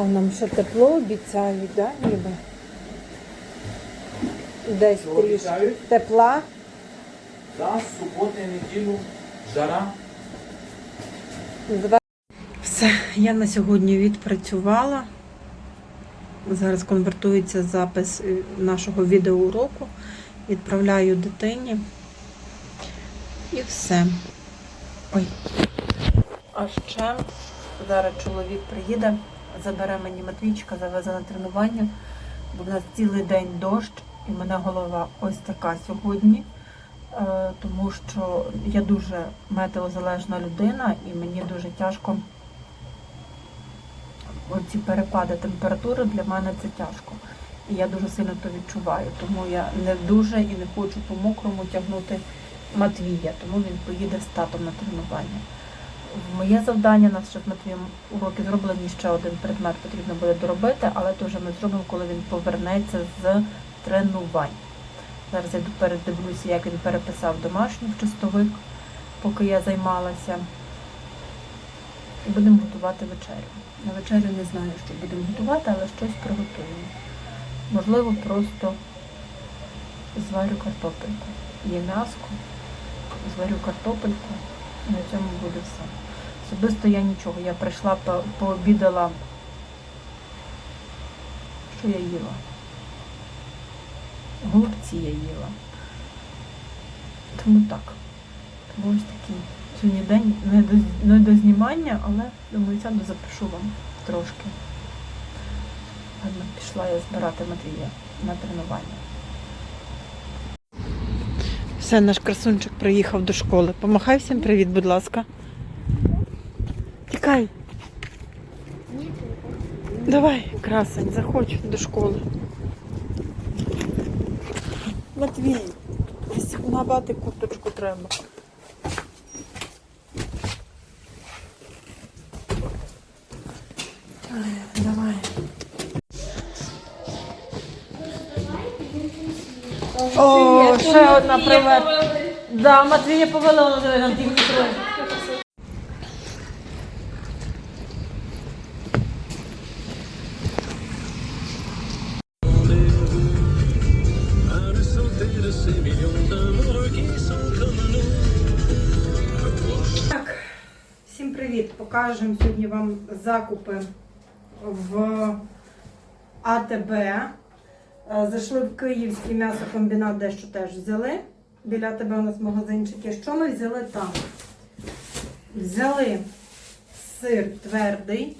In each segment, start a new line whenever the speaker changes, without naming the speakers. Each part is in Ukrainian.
Там нам ще тепло обіцяють, да, ніби? Десь трішки.
обіцяють?
Тепла.
Да, субота, неділю, жара.
Зве- Все, я на сьогодні відпрацювала. Зараз конвертується запис е, нашого відеоуроку. Відправляю дитині. І все. Ой. А ще зараз чоловік приїде, забере мені Матвійчика, завезе на тренування, бо в нас цілий день дощ, і мене голова ось така сьогодні. Е, тому що я дуже метеозалежна людина і мені дуже тяжко оці перепади температури для мене це тяжко. І я дуже сильно то відчуваю. Тому я не дуже і не хочу по мокрому тягнути Матвія, тому він поїде з татом на тренування. Моє завдання у нас ще Матвієм уроки зроблені, ще один предмет потрібно буде доробити, але то вже ми зробимо, коли він повернеться з тренувань. Зараз я передивлюся, як він переписав домашню в чистовик, поки я займалася. І будемо готувати вечерю. На вечерю не знаю, що будемо готувати, але щось приготуємо. Можливо, просто зварю картопельку. Є м'яско, зварю картопельку, на цьому буде все. Особисто я нічого. Я прийшла, по- пообідала. Що я їла? Голубці я їла. Тому так. Тому ось такий сьогодні день не до, не до знімання, але думаю, сяду запишу вам трошки. Ладно, пішла я збирати Матвія на тренування. Все, наш красунчик приїхав до школи. Помахай всім привіт, будь ласка. Тікай. Давай, красень, заходь до школи. Матвій, набати курточку треба. Давай. О, ще одна привет. Да, Матвія повела на. Так, всім привіт! Покажемо сьогодні вам закупи в АТБ. Е, Зайшли в Київський м'ясокомбінат, дещо теж взяли. Біля тебе у нас магазинчик є. Що ми взяли там? Взяли сир твердий,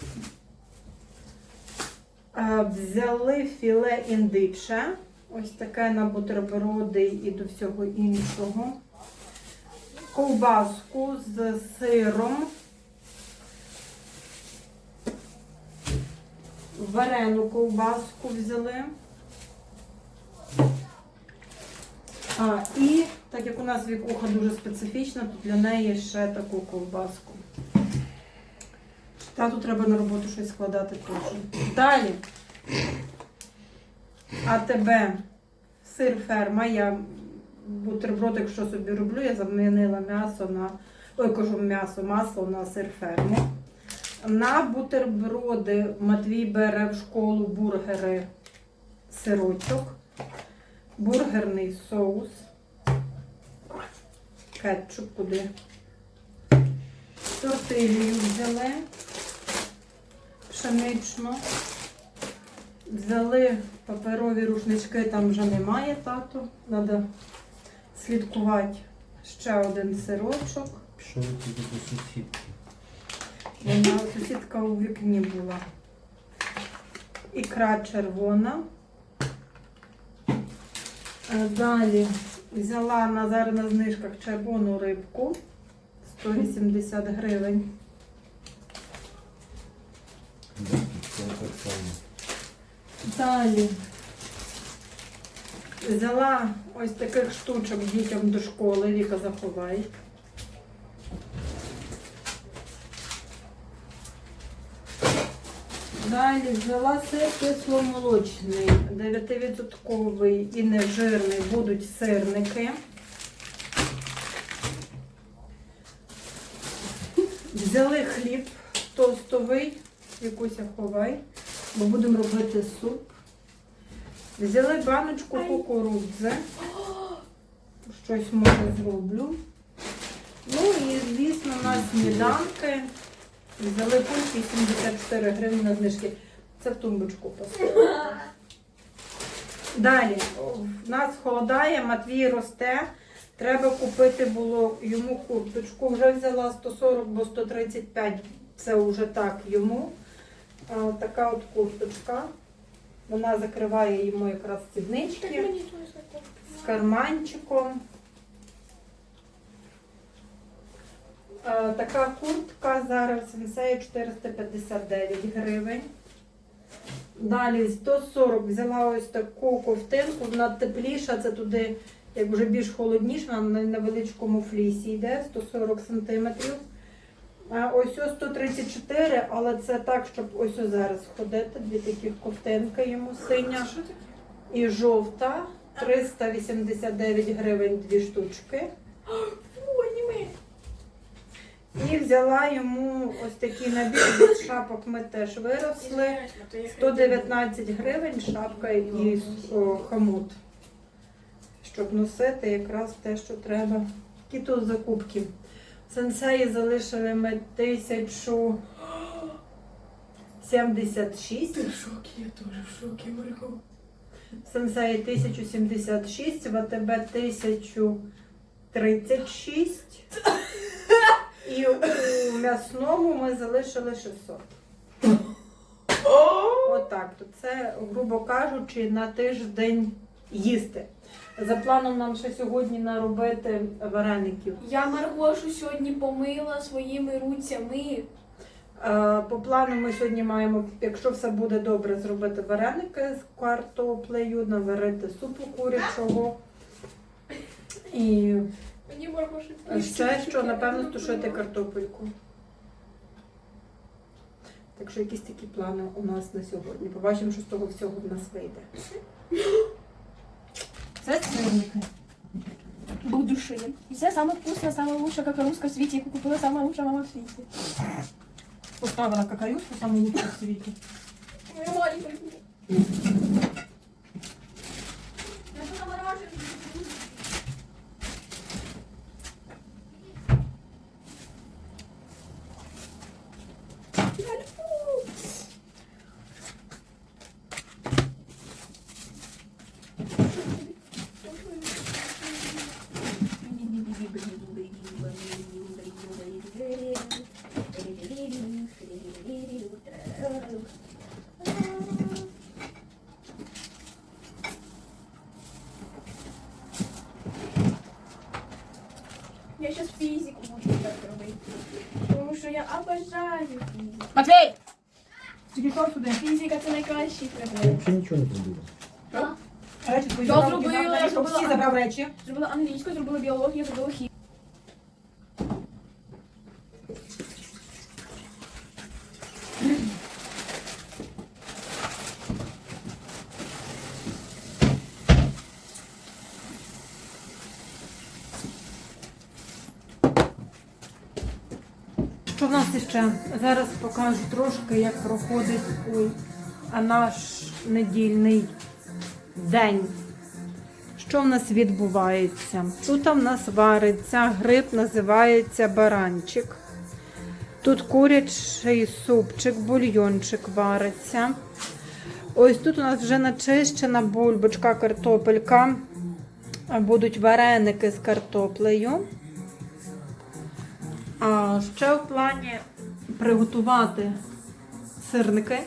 е, взяли філе індиче. Ось таке на бутерброди і до всього іншого. Ковбаску з сиром. Варену ковбаску взяли. А, і так як у нас вікуха дуже специфічна, то для неї ще таку ковбаску. Тату треба на роботу щось складати теж. Далі. АТБ. Сир ферма. Я бутерброд, якщо собі роблю, я замінила м'ясо на ой, кажу м'ясо, масло на сир ферму. На бутерброди Матвій бере в школу бургери сирочок, бургерний соус, кетчуп куди. Тортилію взяли пшеничну. Взяли паперові рушнички, там вже немає тато. Треба слідкувати. Ще один сирочок.
Пішов туди до сусідки.
Вона сусідка у вікні була. Ікра червона. Е, Далі взяла на зараз на знижках червону рибку 180 гривень. Далі взяла ось таких штучок дітям до школи. Віка заховай. Далі взяла сир кисломолочний, 9% і нежирний будуть сирники. Взяли хліб тостовий, якусь ховай. бо будемо робити суп. Взяли баночку кукурудзи. Щось може зроблю. Ну і, звісно, на сніданки взяли кульки 74 гривні на знижки. Це в тумбочку поставили. Далі, в нас холодає, Матвій росте. Треба купити було йому курточку. Вже взяла 140, бо 135 це вже так йому. А, така от курточка. Вона закриває йому якраз стіднички з карманчиком. Така куртка зараз сенсею 459 гривень. Далі 140 взяла ось таку ковтинку, вона тепліша, це туди, як вже більш холодніше, вона на невеличкому флісі йде, 140 сантиметрів. А ось ось 134, але це так, щоб ось ось зараз ходити. Дві такі ковтинки йому синя і жовта. 389 гривень дві штучки. І взяла йому ось такий набір від шапок ми теж виросли. 119 гривень шапка і о, хамут. Щоб носити якраз те, що треба. Які тут закупки. Сенсеї залишили ми 1076.
Ты в шоке, я тоже в шоке, Марго.
Сенсеї 1076, в АТБ 1036. І у м'ясному ми залишили 600. Отак. То це, грубо кажучи, на тиждень їсти. За планом нам ще сьогодні наробити вареників.
Я Маргошу сьогодні помила своїми руцями.
Е, По плану ми сьогодні маємо, якщо все буде добре, зробити вареники з картоплею, наварити супу курячого. І
Мені Маргошу
ще що, напевно, стушити картопельку. Так що якісь такі плани у нас на сьогодні. Побачимо, що з того всього в нас вийде. Це сирники.
Будуши. Все самое вкусное, самое лучшее, как в свете, яку купила самая лучшая мама в свете.
Поставила какаюшку саму лучшу в світі.
Моя маленькая. Я буду мороженое. Я сейчас физику буду так робити. Тому що я обожаю фізику.
Матвей! Тільки що сюди?
Фізика це найкращий
Я
предмет.
взагалі нічого не зробила.
Речі твої
Я
забрав,
зробила, я зробила.
Всі забрав речі.
Зробила англійську, зробила біологію, зробила хімію.
В нас ще? Зараз покажу трошки, як проходить ой, наш недільний день. Що в нас відбувається? Тут в нас вариться гриб, називається баранчик. Тут курячий супчик, бульйончик вариться. Ось тут у нас вже начищена бульбочка, картопелька. Будуть вареники з картоплею. А ще в плані приготувати сирники,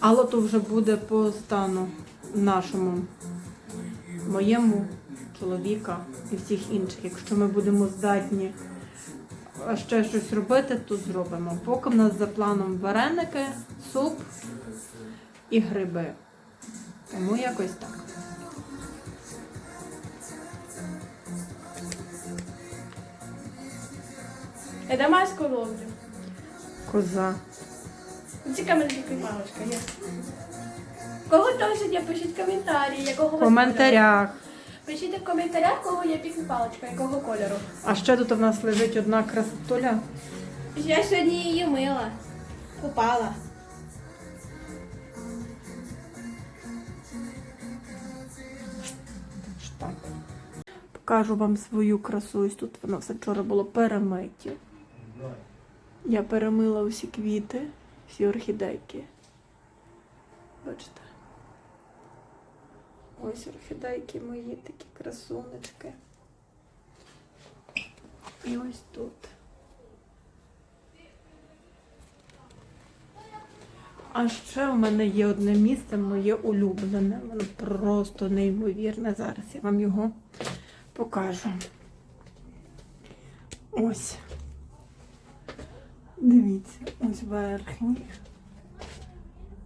але то вже буде по стану нашому, моєму чоловіка і всіх інших. Якщо ми будемо здатні ще щось робити, то зробимо. Поки в нас за планом вареники, суп і гриби. Тому якось так.
Едамайську лозу.
Коза.
Ці камінки палочка є. Кого теж є, пишіть коментарі, якого
В коментарях.
Пишіть в коментарях, кого є паличка, якого кольору.
А ще тут у нас лежить одна красотуля.
Я сьогодні її мила, купала.
Покажу вам свою красу. Ось тут вона все вчора було перемиті. Я перемила усі квіти, всі орхідейки. Бачите? Ось орхідейки мої такі красунечки. І ось тут. А ще в мене є одне місце моє улюблене. Воно просто неймовірне. Зараз я вам його покажу. Ось. Дивіться, ось верхні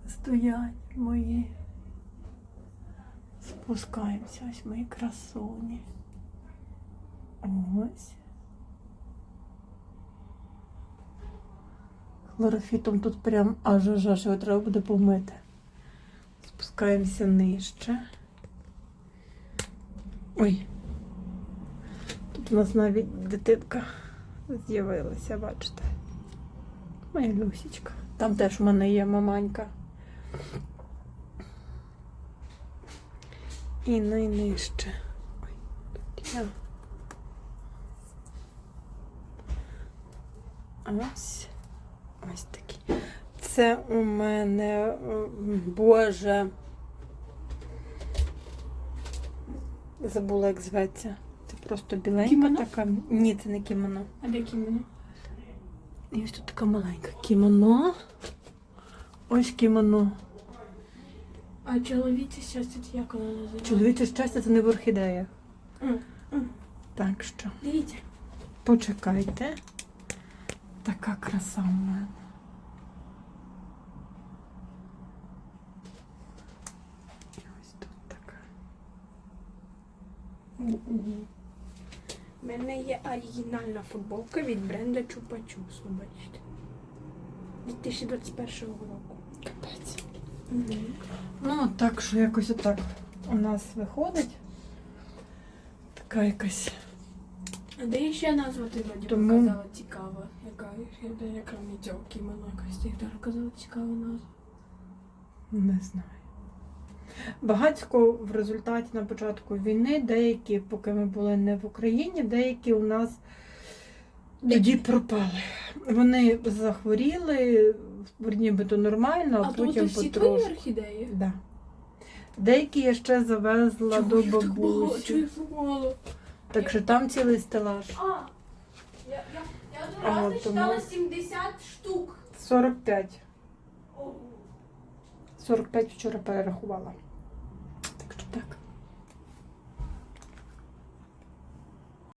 стоять мої. Спускаємося, ось мої красуні. Ось. Хлорофітом тут прям аж аж аж його треба буде помити. Спускаємося нижче. Ой. Тут у нас навіть дитинка з'явилася, бачите. Моя Люсічка. Там теж у мене є маманька. І найнижче. Ой, тут я. Ось. Ось такі. Це у мене, Боже. Забула, як зветься. Це просто біленька
Кімоно?
така. Ні, це не кімоно.
А де кімоно?
І ось тут така маленька кімоно. Ось кімоно.
А чоловіче щастя, як воно називається?
Чоловіче щастя це не в орхідеях.
М, м.
Так що,
Дивіться.
почекайте. Така краса у мене. І ось тут така.
У мене є оригінальна футболка від бренда Чупа Чупс, ви бачите. 2021 року.
Капець.
Угу.
Ну, так що якось отак у нас виходить. Така якась.
А де ще назва ти вроді
Тому-
показала цікава? Яка, яка, яка мені цього кімоно якась ти казала цікава назва.
Не знаю. Багатько в результаті на початку війни, деякі, поки ми були не в Україні, деякі у нас тоді пропали. Вони захворіли, нібито нормально, а,
А
потім
всі твої
потрошку.
орхідеї?
Да. Деякі я ще завезла
Чого
до
так? Чого їх так мало?
Так що там цілий стелаж.
А, я, я, я один
А,
раз
тому-
насчитала 70 штук.
45. 45 вчора перерахувала.